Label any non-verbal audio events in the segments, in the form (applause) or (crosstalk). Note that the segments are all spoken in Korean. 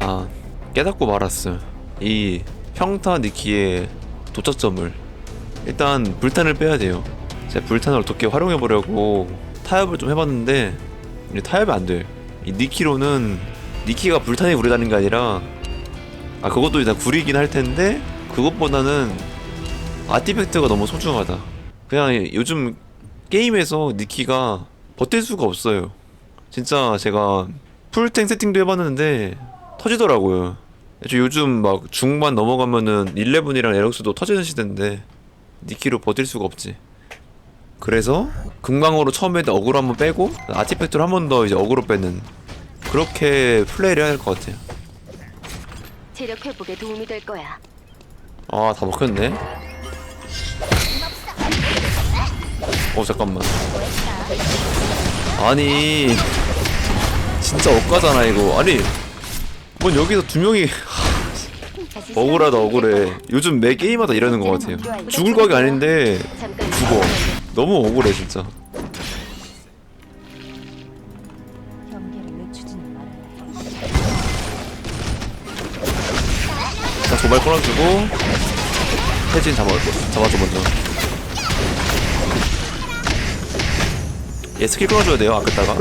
아 깨닫고 말았어 이 평타 니키의 도착점을. 일단 불탄을 빼야 돼요. 제가 불탄을 어떻게 활용해 보려고 타협을 좀 해봤는데 타협이 안돼이 니키로는 니키가 불탄이 구리다는 게 아니라 아 그것도 일단 구리긴 할 텐데 그것보다는 아티팩트가 너무 소중하다. 그냥 요즘 게임에서 니키가 버틸 수가 없어요. 진짜 제가 풀탱 세팅도 해봤는데 터지더라고요. 저 요즘 막 중반 넘어가면은 11이랑 에럭스도 터지는 시대인데 니키로 버틸 수가 없지. 그래서 금강으로 처음에 어그로 한번 빼고 아티팩트를 한번 더 이제 어그로 빼는 그렇게 플레이를 해야 할것 같아요. 체력 회복에 도움이 될 거야. 아 다 먹혔네. 어 잠깐만. 아니 진짜 억까잖아 이거. 아니 뭔 여기서 두 명이 (laughs) 억울하다 억울해. 요즘 매 게임마다 이러는 것 같아요. 죽을 각이 아닌데 죽어. 너무 억울해 진짜. 자 도발 끊어주고 태진 잡아 잡아줘 먼저. 얘 스킬 끊어줘야 돼요 아꼈다가.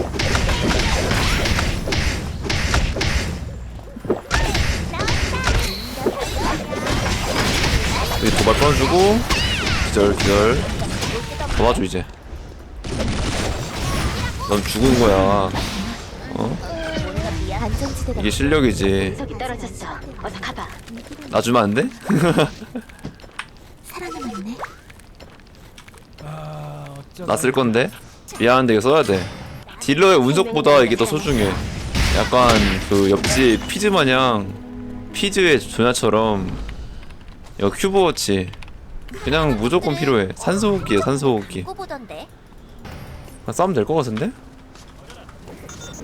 도발 끊어주고 기절 기절 잡아줘 이제. 넌 죽은 거야. 안전지대가 이게 실력이지. 속이 떨어졌어. 어서 가봐. 놔주면 안 돼? 살아남았네. 나 쓸 건데 미안한데 이거 써야 돼 딜러의 운석보다 이게 더 소중해 약간 그 옆집 피즈 마냥 피즈의 조냐처럼 이거 큐브워치 그냥 무조건 필요해 산소호흡기야 산소호흡기. 아, 싸우면 될것 같은데?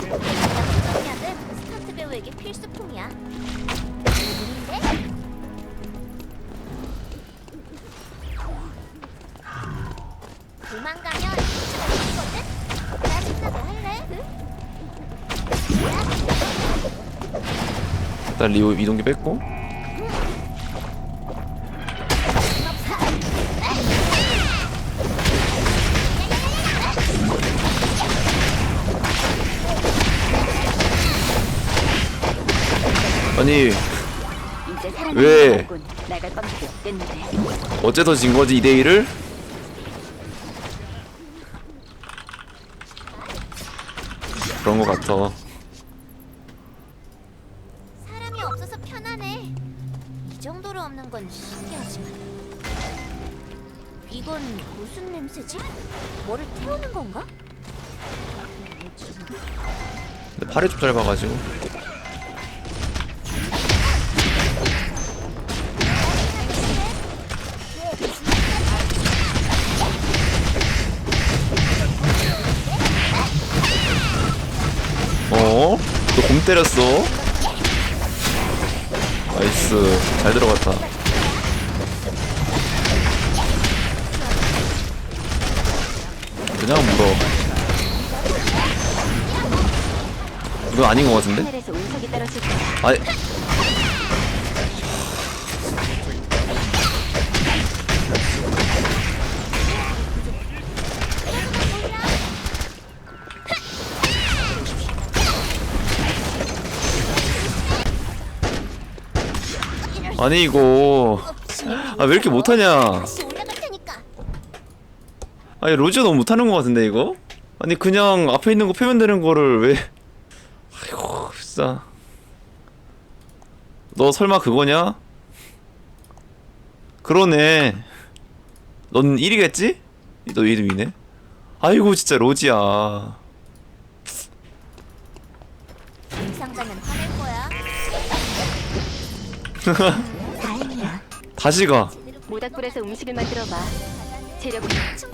약은 스턴트 배우에게 필수품이야. 누군데? 도망가면 죽거든. 짜증나게 할래? 일단 리오 이동기 뺐고 아니 이제 왜? 거군. 나갈 방법이 없겠는데. 어째서 진 거지 2대 1을? 그런 거 같아 사람이 없어서 편하네. 이 정도로 없는 건 신기하지만. 이건 무슨 냄새지? 뭐를 태우는 건가? 근데 팔이 좀 짧아가지고 어? 너 곰 때렸어? 나이스 잘 들어갔다 그냥 물어 이건 아닌 것 같은데? 아니 아니 이거 아 왜 이렇게 못하냐. 아니 로지가 너무 못하는 것 같은데 이거? 아니 그냥 앞에 있는 거 패면 되는 거를 왜 아이고 진짜 너 설마 그거냐? 그러네 넌 1위겠지? 너 1위네 아이고 진짜 로지야 다행이야. 다시 가 모닥불에서 음식을 만들어 봐. 끝까지.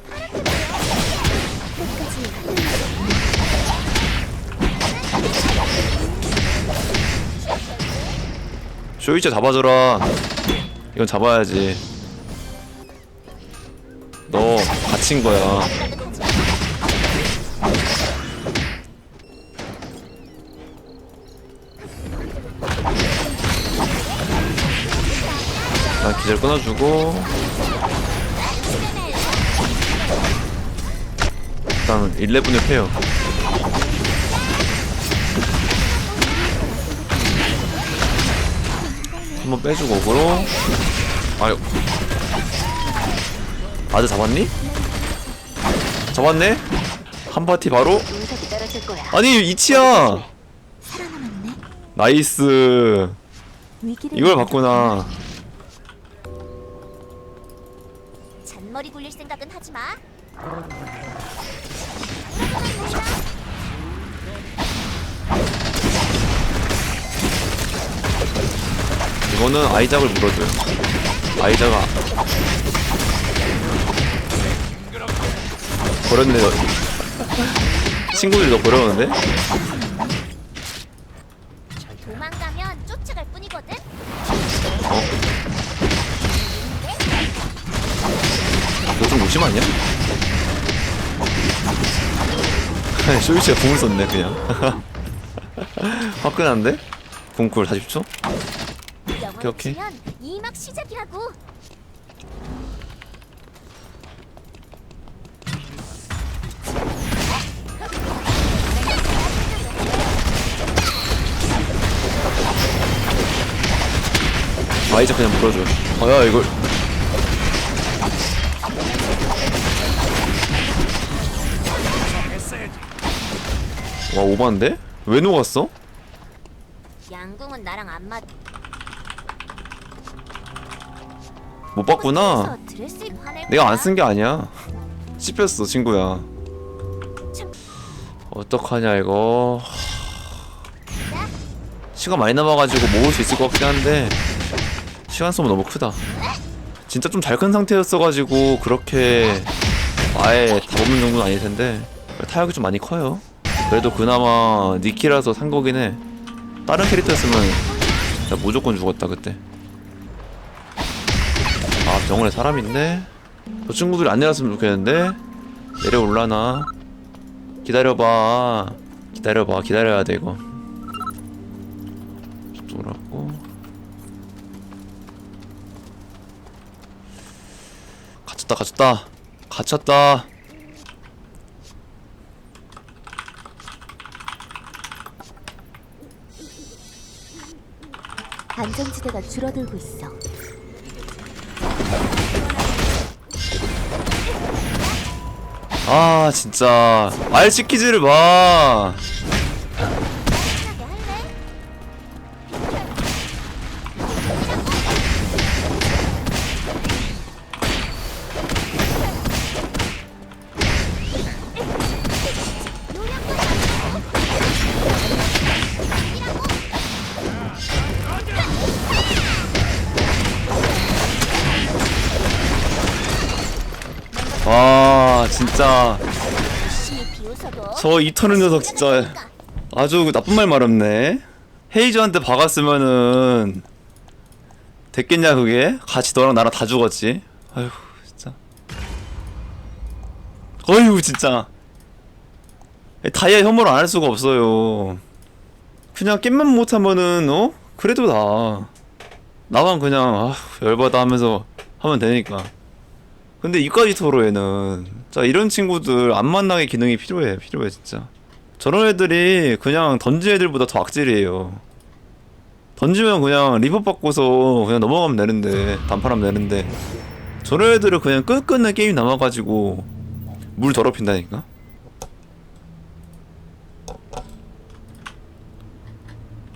쇼이치 잡아줘라 이건 잡아야지 너 갇힌 거야 기절 끊어주고 일단 11을 패요 한번 빼주고 오고로 아유 아드 잡았니? 잡았네? 한 파티 바로. 아니 이치야. 나이스 이걸 봤구나 잔머리 굴릴 생각은 하지 마. 이거는 아이작을 물어줘요 아이작아 버렸네 너 버렸는데? 아니야? 쇼이치가 궁을 썼네 그냥 (laughs) 화끈한데? 궁쿨 40초? 영어를 오케이. 치면 이막 시작이라고. 아이작 그냥 물어줘 어야 이걸 와 오반데? 왜 녹았어? 양궁은 나랑 안 맞. 못 봤구나 드레스 화낼 내가 거야? 안쓴게 아니야 씹혔어 친구야 참. 어떡하냐 이거 시간 많이 남아가지고 모을 수 있을 것 같긴 한데 시간 소모 너무 크다 진짜 좀 잘 큰 상태였어가지고 그렇게 아예 다 없는 정도는 아닐 텐데 타격이 좀 많이 커요 그래도 그나마 니키라서 산 거긴 해. 다른 캐릭터였으면 진짜 무조건 죽었다 그때. 아 병원에 사람 있네? 저 친구들이 안 내렸으면 좋겠는데? 내려올라나? 기다려봐. 기다려봐. 기다려야 돼 이거. 돌았고. 갇혔다 갇혔다. 갇혔다 안전지대가 줄어들고 있어. 아 진짜 말 시키지를 마 와 진짜. 열심히 비웃어도 저 이터는 녀석 진짜 아주 나쁜 말 말없네. 헤이즈한테 박았으면은 됐겠냐 그게? 같이 너랑 나랑 다 죽었지. 아휴 진짜. 어휴 진짜. 다이아 혐오를 안 할 수가 없어요. 그냥 게임만 못하면은 어? 그래도 나 나만 그냥 아 열받아 하면서 하면 되니까 근데 이까지 토로에는. 자 이런 친구들 안 만나게 기능이 필요해 필요해 진짜. 저런 애들이 그냥 던진 애들보다 더 악질이에요. 던지면 그냥 리버 받고서 그냥 넘어가면 되는데 단판하면 되는데. 저런 애들은 그냥 끝끝내 게임 남아가지고 물 더럽힌다니까